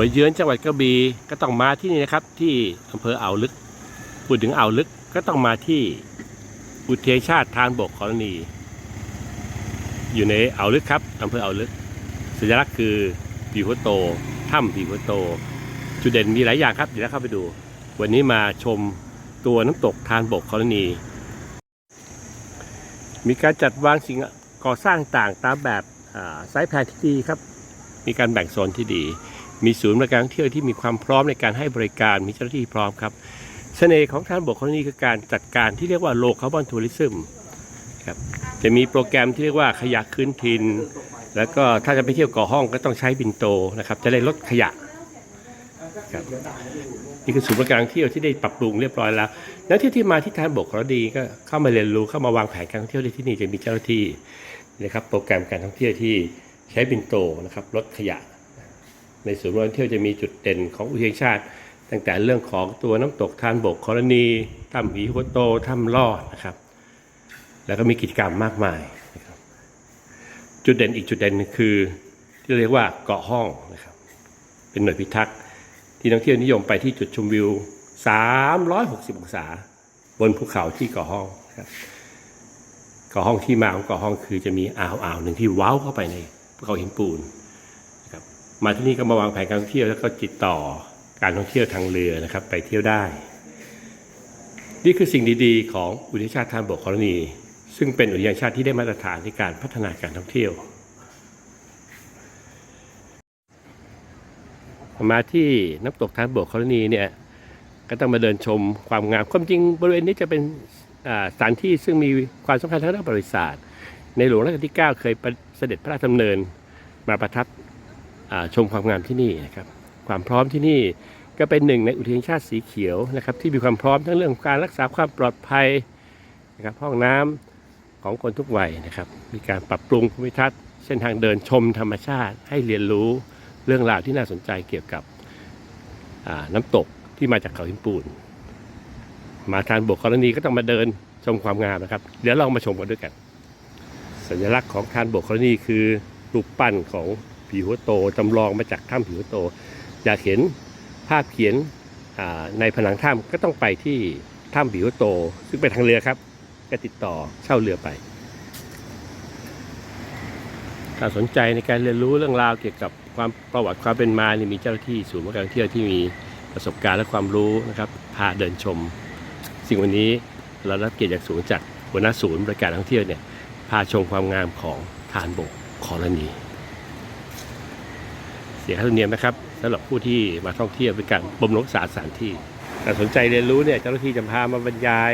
มาเยือนจังหวัดกระบี่ก็ต้องมาที่นี่นะครับ ที่อำเภออ่าวลึกพูดถึงอ่าวลึกก็ต้องมาที่อุทยานชาติทานบกกรณี อยู่ในอ่าวลึกครับอำเภออ่าวลึก สัญลักษณ์คือปีหัวโตถ้ำปีหัวโต จุดเด่นมีหลายอย่างครับเดี๋ยวเราเข้าไปดู วันนี้มาชมตัวน้ำตกทานบกกรณี มีการจัดวางสิ่งก่อสร้างต่างตามแบบอ่าไซส์แผนที่ดีครับ มีการแบ่งโซนที่ดี มีศูนย์บริการท่องเที่ยวที่มีความพร้อมในการให้บริการมีเจ้าหน้าที่พร้อมครับเสน่ห์ของทานบกคนนี้คือการจัดการที่เรียกว่าโลคาร์บอนทัวริซึมครับจะมีโปรแกรมที่เรียกว่าขยะคืนถิ่นแล้วก็ถ้าจะไปเที่ยวเก่อห้องก็ต้องใช้บินโตนะครับจะได้ลดขยะครับนี่คือศูนย์บริการท่องเที่ยวที่ได้ปรับปรุงเรียบร้อยแล้ว นักเที่ยวที่มาที่ทานบกเราดีก็เข้ามาเรียนรู้เข้ามาวางแผนการท่องเที่ยวได้ที่นี่จะมีเจ้าหน้าที่นะครับโปรแกรมการท่องเที่ยวที่ใช้บินโตนะครับลดขยะ ในศูนย์ท่องเที่ยวจะมีจุดเด่นของอุทยานชาติ ตั้งแต่เรื่องของตัวน้ำตกทานบกกรณีถ้ำผีหัวโตถ้ำลอดนะครับ แล้วก็มีกิจกรรมมากมายนะครับจุดเด่นอีกจุดเด่นคือที่เรียกว่าเกาะห้องนะครับ เป็นหน่วยพิทักษ์ที่นักท่องเที่ยวนิยมไปที่จุดชมวิว 360 องศา บนภูเขาที่เกาะห้องนะครับเกาะห้องที่มาของเกาะห้องคือจะมีอ่าวอ่าวหนึ่งที่ว้าวเข้าไปในภูเขาหินปูน มาที่นี่ก็มาวางแผนการท่องเที่ยวแล้วก็ติดต่อการท่องเที่ยวทางเรือนะครับ ไปเที่ยวได้ นี่คือสิ่งดีๆ ของอุทยานชาติทานบกกรณี ซึ่งเป็นอุทยานชาติที่ได้มาตรฐานในการพัฒนาการท่องเที่ยว มาที่น้ำตกทานบกกรณีเนี่ยก็ต้องมาเดินชมความงามความจริงบริเวณนี้จะเป็นสถานที่ซึ่งมีความสำคัญทางด้านประวัติศาสตร์ ในหลวงรัชกาลที่ 9 เคยประเสด็จพระราชดำเนินมาประทับ ชมความงามที่นี่นะครับความพร้อมที่นี่ก็เป็นหนึ่งในอุทยานชาติสีเขียวนะครับที่มีความพร้อมทั้งเรื่องการรักษาความปลอดภัยนะครับห้องน้ำของคนทุกวัยนะครับ มีการปรับปรุงภูมิทัศน์เส้นทางเดินชมธรรมชาติ ให้เรียนรู้เรื่องราวที่น่าสนใจเกี่ยวกับน้ำตกที่มาจากเขาหินปูน มาทานบกกรณีก็ต้องมาเดินชมความงามนะครับ เดี๋ยวเรามาชมกันด้วยกัน สัญลักษณ์ของทานบกกรณีคือรูปปั้นของ ผีหัวโตจำลองมาจากถ้ำผีหัวโต อยากเห็นภาพเขียนในผนังถ้ำก็ต้องไปที่ถ้ำผีหัวโต ซึ่งเป็นทางเรือครับ ก็ติดต่อเช่าเรือไป ถ้าสนใจในการเรียนรู้เรื่องราวเกี่ยวกับความประวัติความเป็นมานี่มีเจ้าหน้าที่ศูนย์บริการท่องเที่ยวที่มีประสบการณ์และความรู้นะครับพาเดินชม สิ่งวันนี้เรารับเกียรติจากศูนย์จากหัวหน้าศูนย์บริการท่องเที่ยวเนี่ยพาชมความงามของฐานบกคอรณี สียค่าธรรมเนียมนะครับสำหรับผู้ที่มาท่องเที่ยวเป็นการบ่มรักษาสถานที่ถ้าสนใจเรียนรู้เนี่ยเจ้าหน้าที่จะพามาบรรยาย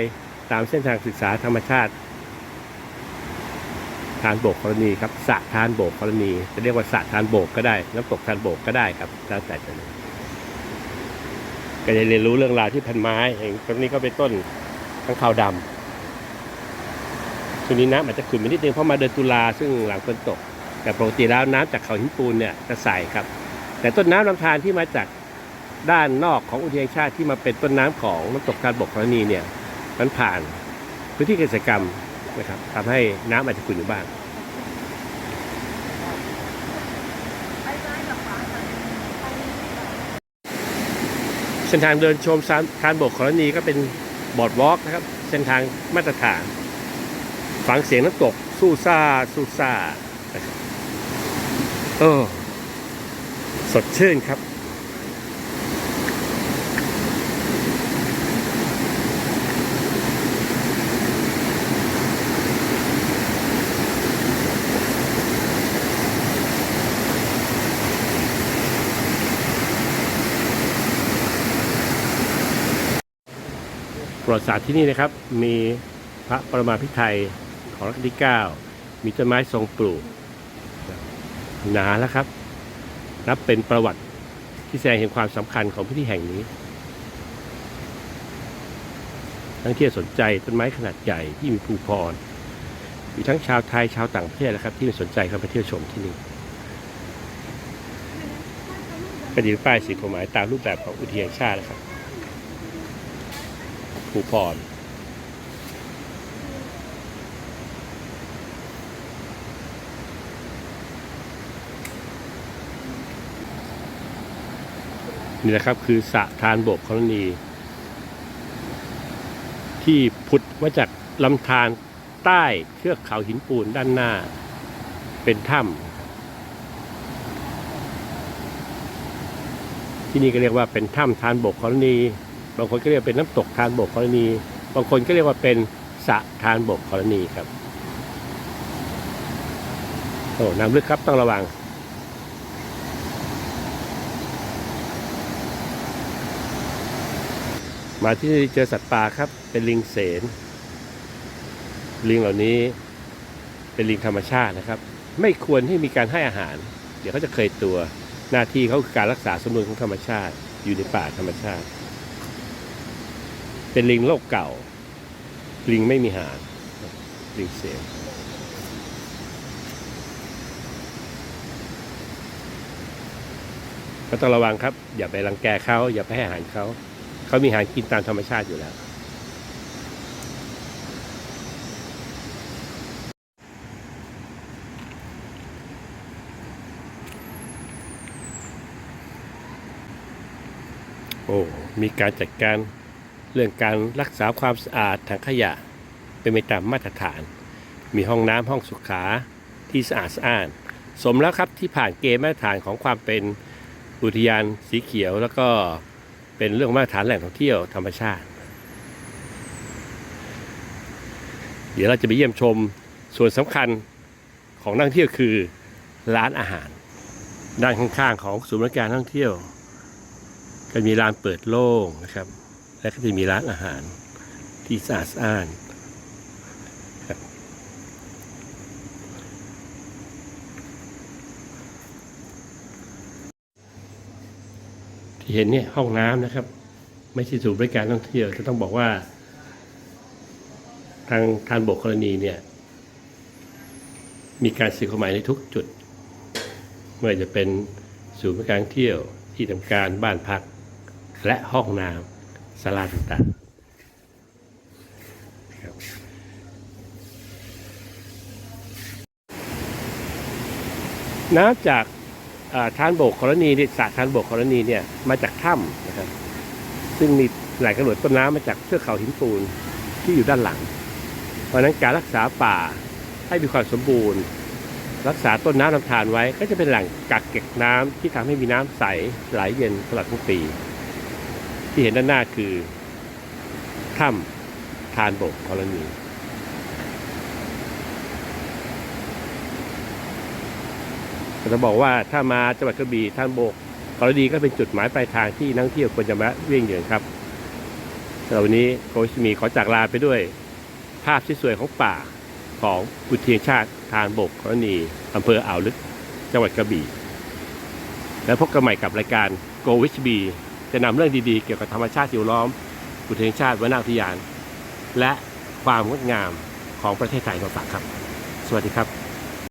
ตามเส้นทางศึกษาธรรมชาติ ทานโบกกรณีครับสระทานโบกกรณีจะเรียกว่าสระทานโบกก็ได้ น้ำตกทานโบกก็ได้ครับแล้วแต่จะก็จะเรียนรู้เรื่องราวที่พันไม้อย่างต้นนี้ก็เป็นต้นข้างคาวดำช่วงนี้น้ำอาจจะขุ่นไปนิดนึงเพราะมาเดือนตุลาซึ่งหลังฝนตก แต่ปกติแล้วน้ำจากเขาหินปูนเนี่ยจะใสครับ แต่ต้นน้ำลำธารที่มาจากด้านนอกของอุทยานชาติที่มาเป็นต้นน้ำของน้ำตกทานบกกรณีเนี่ยมันผ่านพื้นที่เกษตรกรรมนะครับทำให้น้ำอาจจะขุ่นอยู่บ้างเส้นทางเดินชมทานบกกรณีก็เป็นบอร์ดวอล์กนะครับ เส้นทางมาตรฐาน ฟังเสียงน้ำตกสู้ซ่าสู้ซ่านะครับเออ ดชื่นครับ ประวัติศาสตร์ที่นี่นะครับ มีพระประมาพิไทยของรัชกาลที่ 9 มีต้นไม้ทรงปลูก หนาแล้วครับ นับเป็นประวัติที่แสดงเห็นความสำคัญของพื้นที่แห่งนี้ ทั้งที่สนใจต้นไม้ขนาดใหญ่ที่มีภูพรมีทั้งชาวไทยชาวต่างประเทศนะครับ ที่สนใจเข้ามาเที่ยวชมที่นี่ก็ดีป้ายสีความหมายตามรูปแบบของอุทยานชาตินะครับภูพร นี่นะครับคือสะทานบกกรณีที่ผุดมาจากลำธารใต้เทือกเขาหินปูนด้านหน้า เป็นถ้ำที่นี่ก็เรียกว่าเป็นถ้ำทานบกกรณีบางคนก็เรียกเป็นน้ำตกทานบกกรณี บางคนก็เรียกว่าเป็นสะทานบกกรณีครับ โอ้น้ำลึกครับต้องระวัง มาที่นี่เจอสัตว์ป่าครับ เป็นลิงเสน ลิงเหล่านี้เป็นลิงธรรมชาตินะครับ ไม่ควรที่มีการให้อาหาร เดี๋ยวเขาจะเคยตัวหน้าที่เขาคือการรักษาสมดุลของธรรมชาติ อยู่ในป่าธรรมชาติ เป็นลิงโลกเก่า ลิงไม่มีหางลิงเสนก็ต้องระวังครับ อย่าไปรังแกเขาอย่าไปให้อาหารเขา เขามีอาหารกินตามธรรมชาติอยู่แล้ว โอ้ มีการจัดการเรื่องการรักษาความสะอาดถังขยะ เป็นไปตามมาตรฐาน มีห้องน้ำห้องสุขาที่สะอาดสะอ้านสมแล้วครับที่ผ่านเกณฑ์มาตรฐานของความเป็นอุทยานสีเขียวแล้วก็ เป็นเรื่องมาตรฐานแหล่งท่องเที่ยวธรรมชาติ เดี๋ยวเราจะไปเยี่ยมชมส่วนสำคัญของนักท่องเที่ยวคือร้านอาหาร ด้านข้างๆของศูนย์บริการท่องเที่ยว ก็มีร้านเปิดโล่งนะครับ และก็จะมีร้านอาหารที่สะอาดสะอ้าน ที่เห็นเนี่ยห้องน้ำนะครับ ไม่ใช่ศูนย์บริการท่องเที่ยวจะต้องบอกว่า ทางทานบกกรณีเนี่ย มีการสื่อความหมายในทุกจุดไม่ว่าจะเป็นศูนย์บริการท่องเที่ยวที่ทำการบ้านพัก และห้องน้ำศาลาต่างๆน้ำจาก ทานโบกกรณีเนี่ยสระทานโบกกรณีเนี่ยมาจากถ้ำนะครับ ซึ่งมีแหล่งกำเนิดต้นน้ำมาจากเทือกเขาหินปูนที่อยู่ด้านหลัง เพราะฉะนั้นการรักษาป่าให้มีความสมบูรณ์ รักษาต้นน้ำลำธารไว้ ก็จะเป็นแหล่งกักเก็บน้ำที่ทำให้มีน้ำใสไหลเย็นตลอดทั้งปี ที่เห็นด้านหน้าคือถ้ำทานโบกกรณี แต่จะบอกว่าถ้ามาจังหวัดกระบี่ทางบกกรณีก็เป็นจุดหมายปลายทางที่นักท่องเที่ยวควรจะมาเวียงเยือนครับสำหรับวันนี้โค้ชมีขอจากลาไปด้วย ภาพสวยของป่าของอุทยานชาติทานบกกรณีอำเภออ่าวลึกจังหวัดกระบี่ แล้วพบกันใหม่กับรายการ Go Wish b จะนำเรื่องดีๆ เกี่ยวกับธรรมชาติสิ่งล้อม อุทยานชาติวนาอุทยาน และความงดงามของประเทศไทยมาฝากครับ สวัสดีครับ